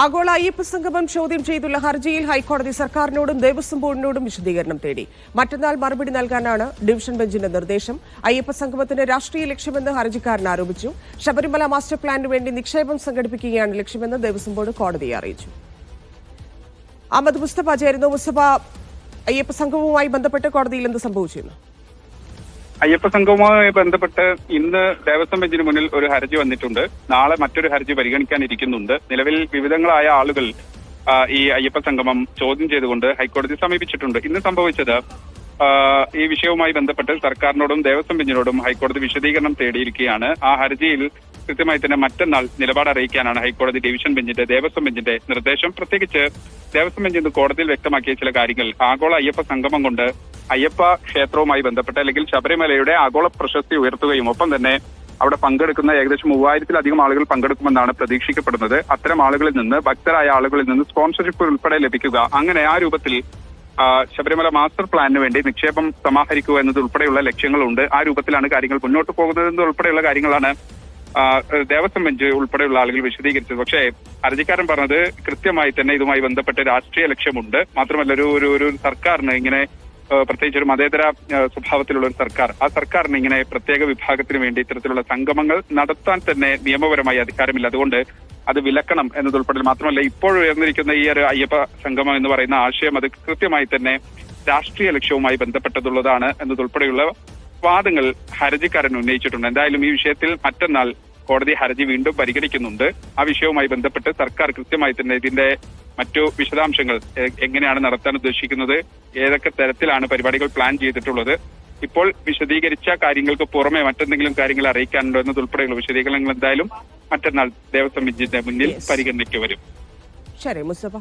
ആഗോള അയ്യപ്പ സംഗമം ചോദ്യം ചെയ്തുള്ള ഹർജിയിൽ ഹൈക്കോടതി സർക്കാരിനോടും ദേവസ്വം ബോർഡിനോടും വിശദീകരണം തേടി. മറ്റന്നാൾ മറുപടി നൽകാനാണ് ഡിവിഷൻ ബെഞ്ചിന്റെ നിർദ്ദേശം. അയ്യപ്പ സംഗമത്തിന് രാഷ്ട്രീയ ലക്ഷ്യമെന്ന് ഹർജിക്കാരൻ ആരോപിച്ചു. ശബരിമല മാസ്റ്റർ പ്ലാനിന് വേണ്ടി നിക്ഷേപം സംഘടിപ്പിക്കുകയാണ് ലക്ഷ്യമെന്ന് ദേവസ്വം ബോർഡ് കോടതിയെ അറിയിച്ചു. അഹമ്മദ് മുസ്തഫ ചേരുന്നു. മുസ്തഫ അയ്യപ്പ സംഗമവുമായി ബന്ധപ്പെട്ട് കോടതിയിൽ എന്ത് സംഭവിച്ചിരുന്നു? അയ്യപ്പ സംഘവുമായി ബന്ധപ്പെട്ട് ഇന്ന് ദേവസ്വം ബെഞ്ചിന് മുന്നിൽ ഒരു ഹർജി വന്നിട്ടുണ്ട്. നാളെ മറ്റൊരു ഹർജി പരിഗണിക്കാനിരിക്കുന്നുണ്ട്. നിലവിൽ വിവിധങ്ങളായ ആളുകൾ ഈ അയ്യപ്പ സംഗമം ചോദ്യം ചെയ്തുകൊണ്ട് ഹൈക്കോടതി സമീപിച്ചിട്ടുണ്ട്. ഇന്ന് സംഭവിച്ചത് ഈ വിഷയവുമായി ബന്ധപ്പെട്ട് സർക്കാരിനോടും ദേവസ്വം ബെഞ്ചിനോടും ഹൈക്കോടതി വിശദീകരണം തേടിയിരിക്കുകയാണ്. ആ ഹർജിയിൽ കൃത്യമായി തന്നെ മറ്റന്നാൾ നിലപാട് അറിയിക്കാനാണ് ഹൈക്കോടതി ഡിവിഷൻ ബെഞ്ചിന്റെ ദേവസ്വം ബെഞ്ചിന്റെ നിർദ്ദേശം. പ്രത്യേകിച്ച് ദേവസ്വം ബെഞ്ച് ഇന്ന് കോടതിയിൽ വ്യക്തമാക്കിയ ചില കാര്യങ്ങൾ. ആഗോള അയ്യപ്പ സംഗമം കൊണ്ട് അയ്യപ്പ ക്ഷേത്രവുമായി ബന്ധപ്പെട്ട് അല്ലെങ്കിൽ ശബരിമലയുടെ ആഗോള പ്രശസ്തി ഉയർത്തുകയും ഒപ്പം തന്നെ അവിടെ പങ്കെടുക്കുന്ന ഏകദേശം മൂവായിരത്തിലധികം ആളുകൾ പങ്കെടുക്കുമെന്നാണ് പ്രതീക്ഷിക്കപ്പെടുന്നത്. അത്തരം ആളുകളിൽ നിന്ന് ഭക്തരായ ആളുകളിൽ നിന്ന് സ്പോൺസർഷിപ്പ് ഉൾപ്പെടെ ലഭിക്കുക. അങ്ങനെ ആ രൂപത്തിൽ ശബരിമല മാസ്റ്റർ പ്ലാനിന് വേണ്ടി നിക്ഷേപം സമാഹരിക്കുക എന്നത് ഉൾപ്പെടെയുള്ള ലക്ഷ്യങ്ങളുണ്ട്. ആ രൂപത്തിലാണ് കാര്യങ്ങൾ മുന്നോട്ട് പോകുന്നത് ഉൾപ്പെടെയുള്ള കാര്യങ്ങളാണ് ദേവസ്വം ബെഞ്ച് ഉൾപ്പെടെയുള്ള ആളുകൾ വിശദീകരിച്ചത്. പക്ഷേ ഹർജിക്കാരൻ പറഞ്ഞത് കൃത്യമായി തന്നെ ഇതുമായി ബന്ധപ്പെട്ട് രാഷ്ട്രീയ ലക്ഷ്യമുണ്ട്. മാത്രമല്ല ഒരു ഒരു സർക്കാരിന് ഇങ്ങനെ പ്രത്യേകിച്ച് ഒരു മതേതര സ്വഭാവത്തിലുള്ള ഒരു സർക്കാർ. ആ സർക്കാരിന് ഇങ്ങനെ പ്രത്യേക വിഭാഗത്തിന് വേണ്ടി ഇത്തരത്തിലുള്ള സംഗമങ്ങൾ നടത്താൻ തന്നെ നിയമപരമായി അധികാരമില്ല. അതുകൊണ്ട് അത് വിലക്കണം എന്നതുൾപ്പെടെ മാത്രമല്ല ഇപ്പോൾ ഉയർന്നിരിക്കുന്ന ഈ ഒരു അയ്യപ്പ സംഗമം എന്ന് പറയുന്ന ആശയം അത് കൃത്യമായി തന്നെ രാഷ്ട്രീയ ലക്ഷ്യവുമായി ബന്ധപ്പെട്ടതുള്ളതാണ് എന്നതുൾപ്പെടെയുള്ള വാദങ്ങൾ ഹർജിക്കാരൻ ഉന്നയിച്ചിട്ടുണ്ട്. എന്തായാലും ഈ വിഷയത്തിൽ മറ്റന്നാൾ കോടതി ഹർജി വീണ്ടും പരിഗണിക്കുന്നുണ്ട്. ആ വിഷയവുമായി ബന്ധപ്പെട്ട് സർക്കാർ കൃത്യമായി തന്നെ ഇതിന്റെ മറ്റു വിശദാംശങ്ങൾ എങ്ങനെയാണ് നടത്താൻ ഉദ്ദേശിക്കുന്നത് ഏതൊക്കെ തരത്തിലാണ് പരിപാടികൾ പ്ലാൻ ചെയ്തിട്ടുള്ളത്. ഇപ്പോൾ വിശദീകരിച്ച കാര്യങ്ങൾക്ക് പുറമെ മറ്റെന്തെങ്കിലും കാര്യങ്ങൾ അറിയിക്കാനുണ്ടോ എന്നതുൾപ്പെടെയുള്ള വിശദീകരണങ്ങൾ എന്തായാലും മറ്റന്നാൾ ദേവസ്വം ബെഞ്ചിന്റെ മുന്നിൽ. പരിഗണനയ്ക്ക് വരും. ശരി മുസ്തഫ.